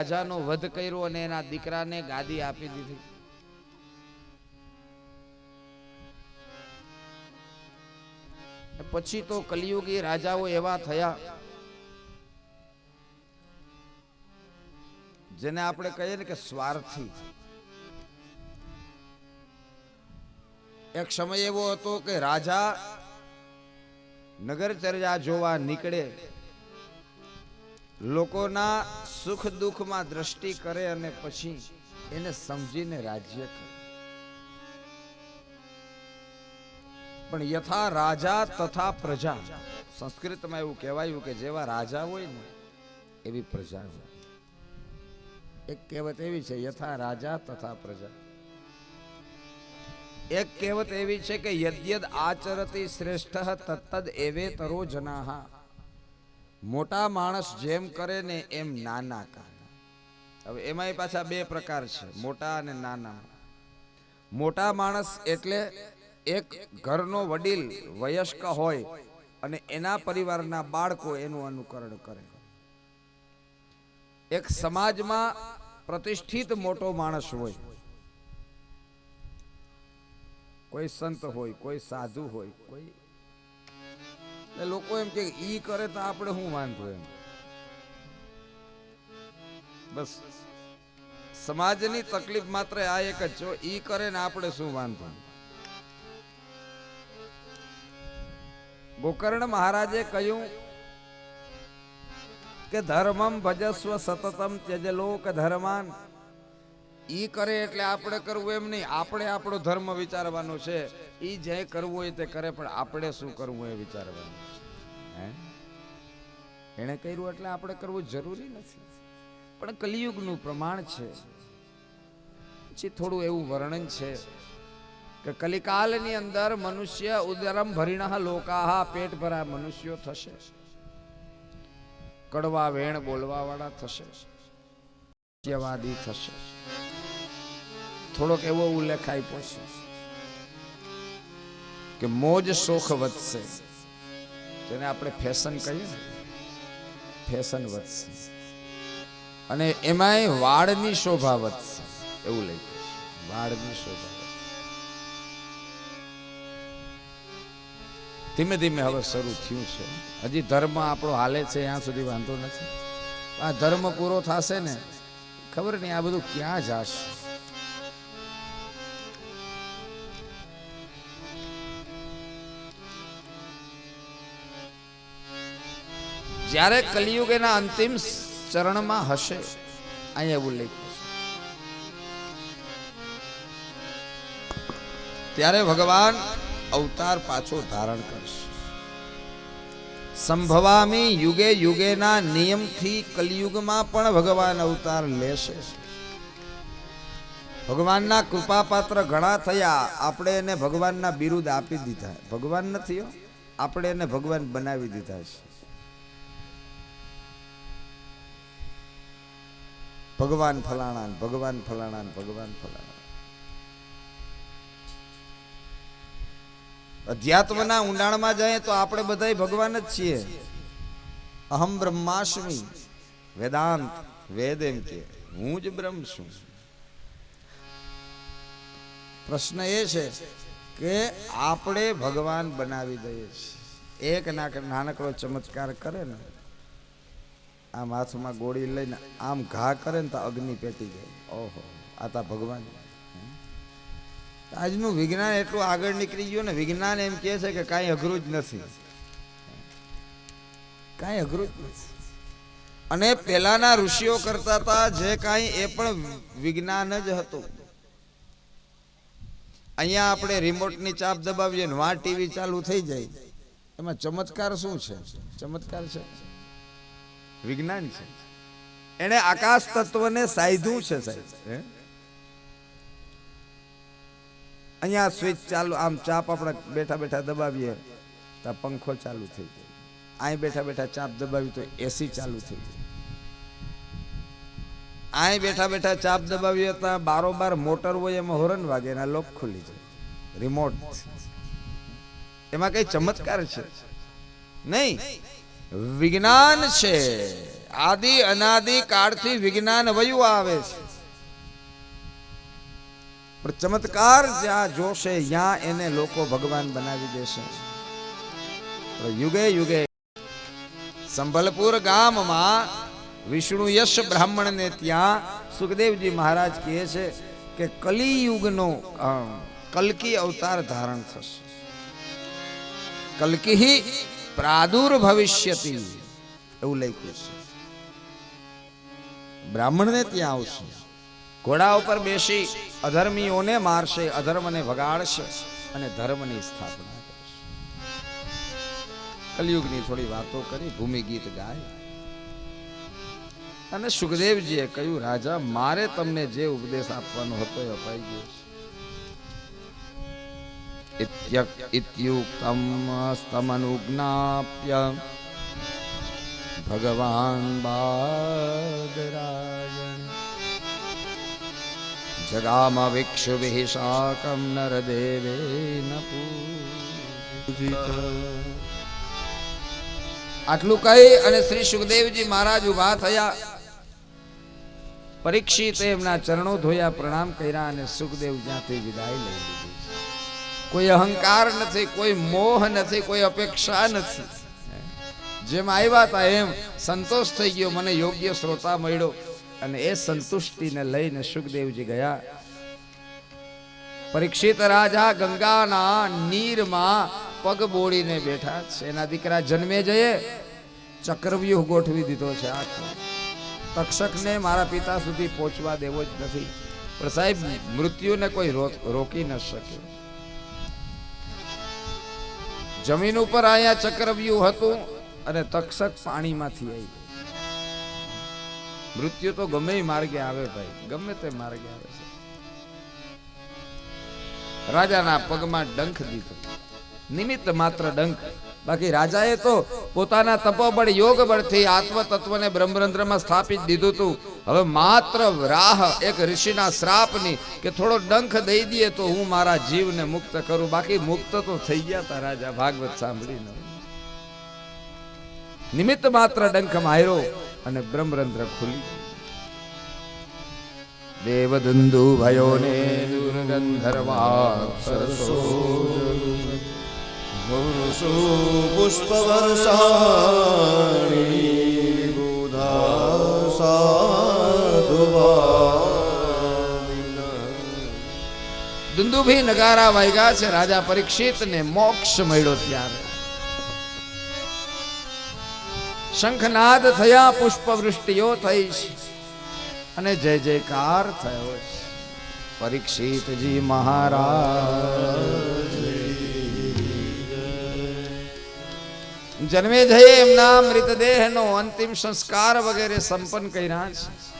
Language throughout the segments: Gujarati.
રાજાનો વધ કર્યો અને એના દીકરાને ગાદી આપી દીધી. પછી તો કલિયુગી રાજાઓ એવા થયા, જેને આપણે કહીએ ને કે સ્વાર્થી. એક સમય એવો હતો કે રાજા નગરચર્યા જોવા નીકળે. લોકોના સુખ દુઃખમાં દ્રષ્ટિ કરે અને પછી એને સમજીને રાજ્ય કરે. પણ યથા રાજા તથા પ્રજા, સંસ્કૃતમાં એવું કહેવાયું કે જેવા રાજા હોય ને, એવી પ્રજા હોય. એક કહેવત એવી છે, યથા રાજા તથા પ્રજા. એક કહેવત એવી છે કે યદ્યદ આચરતી શ્રેષ્ઠ તત્તદ એવે તરો જનાહા. મોટા માણસ જેમ કરે ને એમ નાના કાના હવે એમાંય પાછા બે પ્રકાર છે, મોટા અને નાના. મોટા માણસ એટલે એક ઘરનો વડીલ, વયસ્ક હોય અને એના પરિવારના બાળકો એનું અનુકરણ કરે. એક સમાજમાં પ્રતિષ્ઠિત મોટો માણસ હોય, કોઈ સંત હોય, કોઈ સાધુ હોય, કોઈ એટલે લોકો એમ કે ઈ કરે તો આપણે શું વાંધો એમ? બસ. સમાજની તકલીફ માત્ર આ એક જ છો ઈ કરે ને આપણે શું વાંધો? ગોકર્ણ મહારાજે કહ્યું કે ધર્મમ ભજસ્વ સતતમ ત્યજલોક ધર્માન. ઈ કરે એટલે આપણે કરવું એમ નહીં. આપણે આપણો ધર્મ વિચારવાનો છે. એ જે કરવું હોય તે કરે, પણ આપણે શું કરવું એ વિચારવાનું હે? એણે કર્યું એટલે આપણે કરવું જરૂરી નથી. પણ કલિયુગનું પ્રમાણ છે. પછી થોડું એવું વર્ણન છે કે કલિકાલની અંદર મનુષ્ય ઉદરમ ભરીણા લોકાહા પેટ ભરા મનુષ્યો થશે. કડવા વેણ બોલવાવાળા થશે. સત્યવાદી થશે. થોડોક એવો ઉલ્લેખ આપ્યો છે કે મોજ શોખ વધશે. જેને આપણે ફેશન કહીએ ને, ફેશન વધશે. અને એમાંય વાળની શોભા વધશે, એવું લખ્યું વાળની શોભા ધીમે ધીમે હવે શરૂ થયું છે. હજી ધર્મ આપણો હાલે છે ત્યાં સુધી વાંધો નથી. આ ધર્મ પૂરો થશે ને, ખબર નહીં આ બધું ક્યાં જશે જ્યારે કલિયુગ એના અંતિમ ચરણમાં હશે, અહીંયા એવું લખ્યું ત્યારે ભગવાન અવતાર પાછો ધારણ કરશે. સંભવામી યુગે યુગેના નિયમથી કલિયુગમાં પણ ભગવાન અવતાર લેશે. ભગવાનના કૃપાપાત્ર ઘણા થયા, આપણે એને ભગવાનના બિરુદ આપી દીધા. ભગવાન નથી આપણે એને ભગવાન બનાવી દીધા છે. ભગવાન ફલાણા ને ભગવાન ફલાણા ને ભગવાન ફલાણા અધ્યાત્મના ઊંડાણમાં જાય તો આપણે બધા ભગવાન જ છીએ અહમ બ્રહ્માસ્મી વેદાંત વેદ એમ કે હું જ બ્રહ્મ છું પ્રશ્ન એ છે કે આપણે ભગવાન બનાવી દઈએ છીએ એક નાક નાનકડો ચમત્કાર કરે ને આમ હાથમાં ગોળી લઈને આમ ઘા કરે ને તો અગ્નિ પેટી જાય. ઓહો, આ તા ભગવાન. આજનું વિજ્ઞાન એટલું આગળ નીકળી ગયું ને વિજ્ઞાન એમ કહે છે કે કાંઈ અઘરું જ નથી. કાંઈ અઘરું જ નથી. અને પેલાના ઋષિઓ કરતા હતા જે કાંઈ એ પણ વિજ્ઞાન જ હતું. અહીંયા આપણે રિમોટની ચાપ દબાવીએ ને વાં ટીવી ચાલુ થઈ જાય. એમાં ચમત્કાર શું છે? ચમત્કાર છે? વિજ્ઞાન છે. એને આકાશ તત્વને સાધ્યું છે સાહેબ અહીંયા સ્વિચ ચાલુ, આમ ચાપ આપણે બેઠા બેઠા દબાવીએ, તો પંખો ચાલુ થઈ જાય. અહીં બેઠા બેઠા ચાપ દબાવી તો એસી ચાલુ થઈ જાય. અહીં બેઠા બેઠા ચાપ દબાવીએ તો બારોબાર મોટર હોય એમાં હોરન વાગે એના લોક ખુલી જાય. રિમોટ એમાં કઈ ચમત્કાર છે? નહીં. વિજ્ઞાન છે. આદિ અનાદિ કાળથી વિજ્ઞાન વયું આવે છે. પણ ચમત્કાર જ્યાં જોશે, ત્યાં એને લોકો ભગવાન બનાવી દેશે. યુગે યુગે સંભલપુર ગામમાં વિષ્ણુ યશ બ્રાહ્મણને ત્યાં સુખદેવજી મહારાજ કહે છે કે કલિયુગનો કલકી અવતાર ધારણ થશે. કલ્કી પ્રાદુર્ભવિષ્યતિ એવું લખ્યું છે. બ્રાહ્મણને ત્યાં આવશે. ઘોડા ઉપર બેસી અધર્મીઓને મારશે, અધર્મને વગાડશે અને ધર્મની સ્થાપના કરશે. કલયુગની થોડી વાતો કરી ભૂમિ ગીત ગાય. અને સુખદેવજીએ કહ્યું, રાજા, મારે તમને જે ઉપદેશ આપવાનો હતો એ અપાઈ ગયો છે. સ્તમનુજ્ઞાપ્ય ભગવાન બાદરાયણ જગામ વિક્ષુભિઃ શાકમ નરદેવેન આટલું કહી અને શ્રી સુખદેવજી મહારાજ ઊભા થયા। પરીક્ષિતે એમના ચરણો ધોયા પ્રણામ કર્યા અને સુખદેવ જ્યાંથી વિદાય લઈ લીધી। કોઈ અહંકાર નથી, કોઈ મોહ નથી, કોઈ અપેક્ષા નથી. જેમ આવ્યા હતા એમ સંતોષ થઈ ગયો, મને યોગ્ય શ્રોતા મળ્યો અને એ સંતુષ્ટિને લઈને સુખદેવજી ગયા. પરીક્ષિત રાજા ગંગાના નીરમાં પગ બોળીને બેઠા છે. એના દીકરા જન્મે જઈએ ચક્રવ્યુહ ગોઠવી દીધો છે આખો. તક્ષકને મારા પિતા સુધી પહોંચવા દેવો જ નથી. પણ સાહેબ, મૃત્યુને કોઈ રોકી ન શકે જમીન ઉપર આયા ચક્રવ્યુહ હતું અને તક્ષક પાણીમાંથી આવી મૃત્યુ તો ગમે માર્ગે આવે ભાઈ, ગમે તે માર્ગે આવે છે. રાજાના પગમાં ડંખ દીધો. નિમિત્ત માત્ર ડંખ. બાકી રાજાએ તો પોતાના તપોબળ યોગ બળથી આત્મ તત્વને બ્રહ્મરંધ્રમાં સ્થાપિત દીધું હતું હવે માત્ર રાહ એક ઋષિના શ્રાપની કે થોડો ડંખ દઈ દઈએ તો હું મારા જીવને મુક્ત કરું. બાકી મુક્ત તો થઈ ગયા તા રાજા, ભાગવત સાંભળીને. નિમિત્ત માત્ર ડંખ માર્યો અને બ્રહ્મરંધ્ર ખુલી. દેવદંદુ ભયો ને દુર્ગંધર્વા સરસો પુષ્પવર્ષાણી. દુંદુભી નગારા વાગ્યા છે. રાજા પરીક્ષિત ને મોક્ષ મળ્યો ત્યારે. શંખનાદ થયા પુષ્પ વૃષ્ટિઓ થઈ છે. અને જય જયકાર થયો છે. પરીક્ષિતજી મહારાજ. જન્મે જય એમના મૃતદેહનો અંતિમ સંસ્કાર વગેરે સંપન્ન કર્યા છે.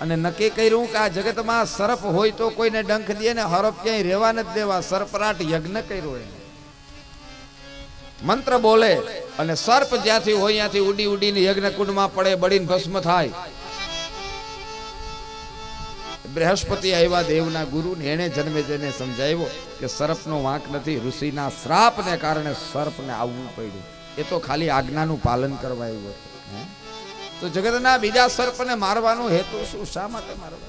અને નક્કી કર્યું કે આ જગતમાં સર્પ હોય તો કોઈને ડંખ દે ને હરફ ક્યાંય રહેવા નથી દેવા. સર્પરાટ યજ્ઞ કર્યો એને. મંત્ર બોલે અને સર્પ જ્યાંથી હોય ત્યાંથી ઉડી ઉડીને યજ્ઞ કુંડમાં પડે, બળીને ભસ્મ થાય. બૃહસ્પતિ આવ્યા દેવના ગુરુ ને એને જન્મે જઈને સમજાવ્યો કે સર્પનો વાંક નથી, ઋષિના શ્રાપને કારણે સર્પને આવવું પડ્યું. એ તો ખાલી આજ્ઞાનું પાલન કરવા આવ્યો? તો જગતના બીજા સર્પને મારવાનો હેતુ શું? શા માટે મારવાનો?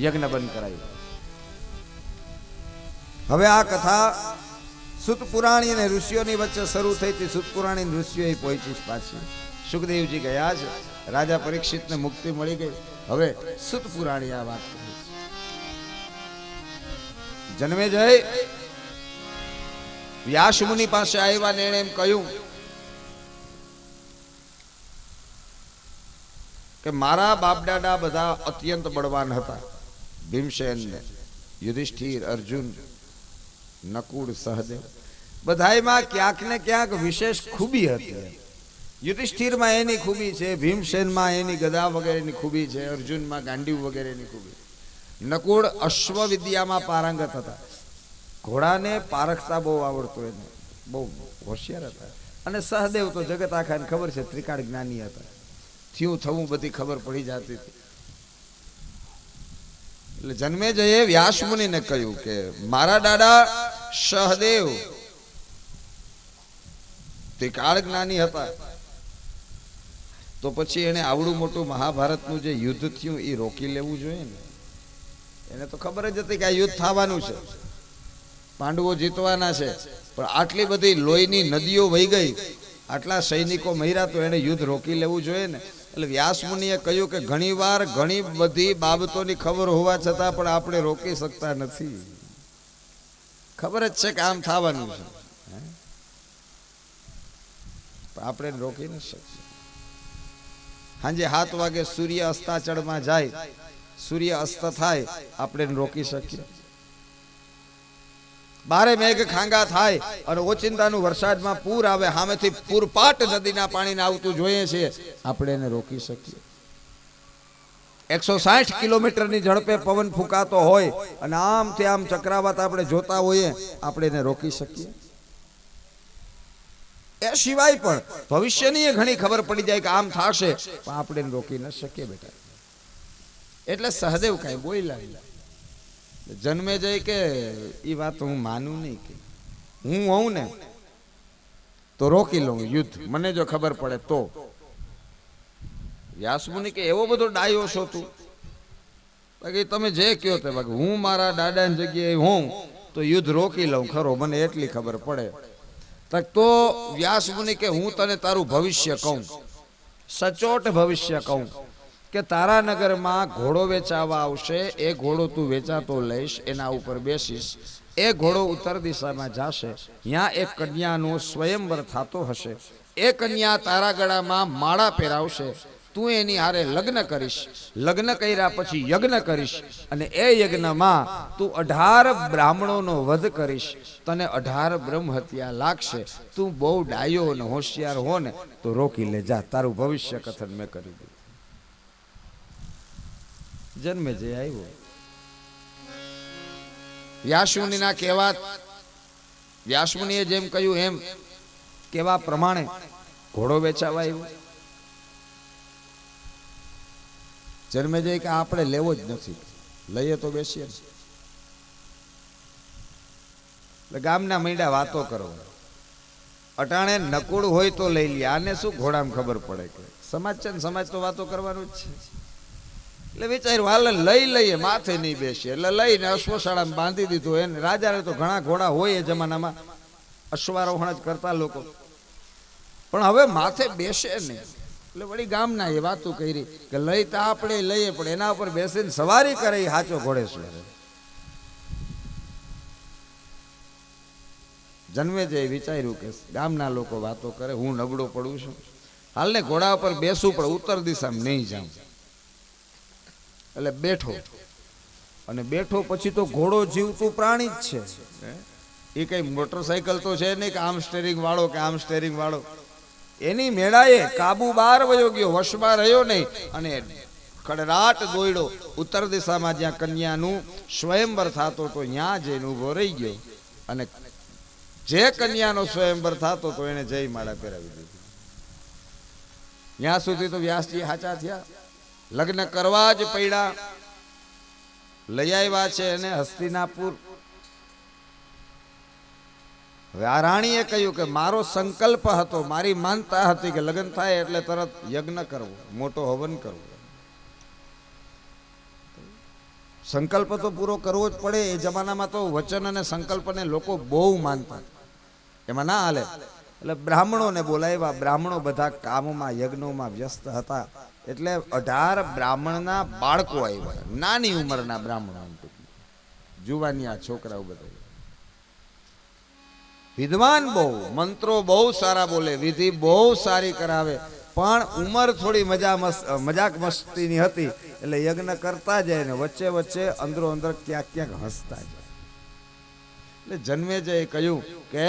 યજ્ઞ બંધ કરાયું. હવે આ કથા સુતપુરાણી અને ઋષિઓની વચ્ચે શરૂ થઈ હતી. સુતપુરાણી ઋષિઓ પહોંચી પાછી. સુખદેવજી ગયા છે રાજા પરીક્ષિતને મુક્તિ મળી ગઈ. હવે સુતપુરાણી આ વાત જન્મે જય વ્યાસ મુનિ પાસે આવ્યા ને એમ કહ્યું કે મારા બાપ દાદા બધા અત્યંત બળવાન હતા. ભીમસેનને, યુધિષ્ઠિર, અર્જુન, નકુળ, સહદેવ, બધાયમાં ક્યાંક ને ક્યાંક વિશેષ ખૂબી હતી. યુધિષ્ઠિરમાં એની ખૂબી છે, ભીમસેનમાં એની ગદા વગેરેની ખૂબી છે, અર્જુનમાં ગાંડીવ વગેરેની ખૂબી. નકુળ અશ્વ વિદ્યામાં પારંગત હતા. ઘોડાને પારખતા બહુ આવડતું એને. બહુ હોશિયાર હતા. અને સહદેવ તો જગત આખાને ખબર છે, ત્રિકાળ જ્ઞાની હતા. થયું થવું બધી ખબર પડી જતી હતી. એટલે જન્મે જયે વ્યાસ મુનિને કહ્યું કે, મારા દાદા સહદેવ. તે કાળ જ્ઞાની હતા. તો પછી એને આવડું મોટું મહાભારતનું જે યુદ્ધ થયું એ રોકી લેવું જોઈએ ને. એને તો ખબર જ હતી કે આ યુદ્ધ થવાનું છે. પાંડવો જીતવાના છે. પણ આટલી બધી લોહીની નદીઓ વહી ગઈ. આટલા સૈનિકો મર્યા તો એને યુદ્ધ રોકી લેવું જોઈએ ને. એટલે વ્યાસ મુનિએ કહ્યું કે ઘણીવાર ઘણી બધી બાબતોની ખબર હોવા છતાં પણ આપણે રોકી શકતા નથી. ખબર જ છે કે આમ થવાનું છે. આપણે રોકી ન શકીએ. સાંજે સાત વાગે સૂર્ય અસ્તાચળમાં જાય સૂર્ય અસ્ત થાય, આપણે રોકી શકીએ. બારે મેઘ ખાંગા થાય અને ઓચિંતાનું વરસાદમાં પૂર આવે સામેથી પૂરપાટ નદીના પાણીને આવતું જોઈએ છે. આપણે એને રોકી શકીએ. એકસો સાઠ કિલોમીટરની ઝડપે પવન ફૂંકાતો હોય અને આમથી આમ ચક્રાવાત આપણે જોતા હોઈએ, આપણે એને રોકી શકીએ. એ સિવાય પણ ભવિષ્યની એ ઘણી ખબર પડી જાય કે આમ થશે, પણ આપણે રોકી ન શકીએ બેટા. એટલે સહદેવ કાંઈ બોલ્યા. જન્મે જઈ કે એ વાત હું માનું નહીં કે. હું હોઉં ને, તો રોકી લઉં યુદ્ધ. મને જો ખબર પડે તો. વ્યાસમુનિ કે એવો બધો ડાયો છો તું બાકી તમે જે કયો તે બાકી હું મારા દાદાની જગ્યાએ હોઉં, તો યુદ્ધ રોકી લઉં, ખરો, મને એટલી ખબર પડે. તો વ્યાસમુનિ કે હું તને તારું ભવિષ્ય કહું. સચોટ ભવિષ્ય કહું. કે તારા નગરમાં ઘોડો વેચાવા આવશે, એ ઘોડો તું વેચાતો લઈશ, એના ઉપર બેસીશ, એ ઘોડો ઉત્તર દિશામાં જાશે ત્યાં એક કન્યાનો સ્વયંવર થતો હશે, એ કન્યા તારા ગળામાં માળા પહેરાવશે, તું એની હારે લગ્ન કરીશ, લગ્ન કર્યા પછી યજ્ઞ કરીશ, અને એ યજ્ઞમાં તું અઢાર બ્રાહ્મણોનો વધ કરીશ, તને અઢાર બ્રહ્મ હત્યા લાગશે, તું બહુ ડાયો અને હોશિયાર હો ને તો રોકી લે જા તારું ભવિષ્ય કથન મેં કરી દીધું જન્મે જે આવ્યો. વ્યાસમુનિના કહેવા વ્યાસમુનિએ જેમ કહ્યું એમ કેવા પ્રમાણે ઘોડો વેચાવા આવ્યો? જન્મે જે કે આપણે લેવો જ નથી. લઈએ તો બેસીએ. ગામના મૈડા વાતો કરો. અટાણે નકુળ હોય તો લઈ લે. આને શું ઘોડામાં ખબર પડે કે? સમાજ છે ને સમાજ તો વાતો કરવાનું જ છે. એટલે વિચાર્યું, હાલ લઈ લઈએ, માથે નહીં બેસીએ. એટલે લઈને અશ્વશાળામાં બાંધી દીધું. એને રાજાને તો ઘણા ઘોડા હોય એ જમાનામાં. અશ્વારોહણ જ કરતા લોકો. પણ હવે માથે બેસે નહીં. એટલે વળી ગામના એ વાતો કરી કે લઈ તો આપણે લઈએ, પણ એના ઉપર બેસીને સવારી કરે એ સાચો શું જન્મે જે વિચાર્યું કે ગામના લોકો વાતો કરે, હું નબળો પડું છું. હાલને ઘોડા ઉપર બેસું, પણ ઉત્તર દિશામાં નહીં જાઉં. એટલે બેઠો. અને બેઠો પછી તો ઘોડો જીવતું પ્રાણી જ છે. એ કઈ મોટરસાયકલ તો છે નહીં કે આમ સ્ટેરિંગ વાળો કે આમ સ્ટેરિંગ વાળો. એની મેળાએ કાબુ બહાર વયો ગયો, વશમાં રહ્યો નહીં અને કડરાટ દોયડો. ઉત્તર દિશામાં જ્યાં કન્યાનું સ્વયંવર થતો તો ત્યાં જઈને ઊભો રહી ગયો. અને જે કન્યાનો સ્વયંવર થતો તો એને જય માળા પહેરાવી દીધી. ત્યાં સુધી તો વ્યાસજી હાચા થયા. લગ્ન કરવા જ પડ્યા લઈ આવ્યા છે એને હસ્તિનાપુર. રાણીએ કહ્યું કે મારો સંકલ્પ હતો, મારી માનતા હતી કે લગ્ન થાય એટલે તરત યજ્ઞ કરવો, મોટો હવન કરવો. સંકલ્પ તો પૂરો કરવો જ પડે, એ જમાનામાં તો વચન અને સંકલ્પને લોકો બહુ માનતા. એમાં ના હાલે. એટલે બ્રાહ્મણોને બોલાવ્યા, બ્રાહ્મણો બધા કામોમાં, યજ્ઞોમાં વ્યસ્ત હતા. એટલે અઢાર બ્રાહ્મણના બાળકો આવ્યા નાની ઉંમરના બ્રાહ્મણો જુવાની આ છોકરાઓ બધા વિદ્વાન બહુ, મંત્રો બહુ સારા બોલે, વિધિ બહુ સારી કરાવે. પણ ઉંમર થોડી મજા મજાક મસ્તીની હતી, એટલે યજ્ઞ કરતા જાય ને વચ્ચે વચ્ચે અંદરો અંદર ક્યાંક ક્યાંક હસતા જાય. એટલે જન્મે જે કહ્યું કે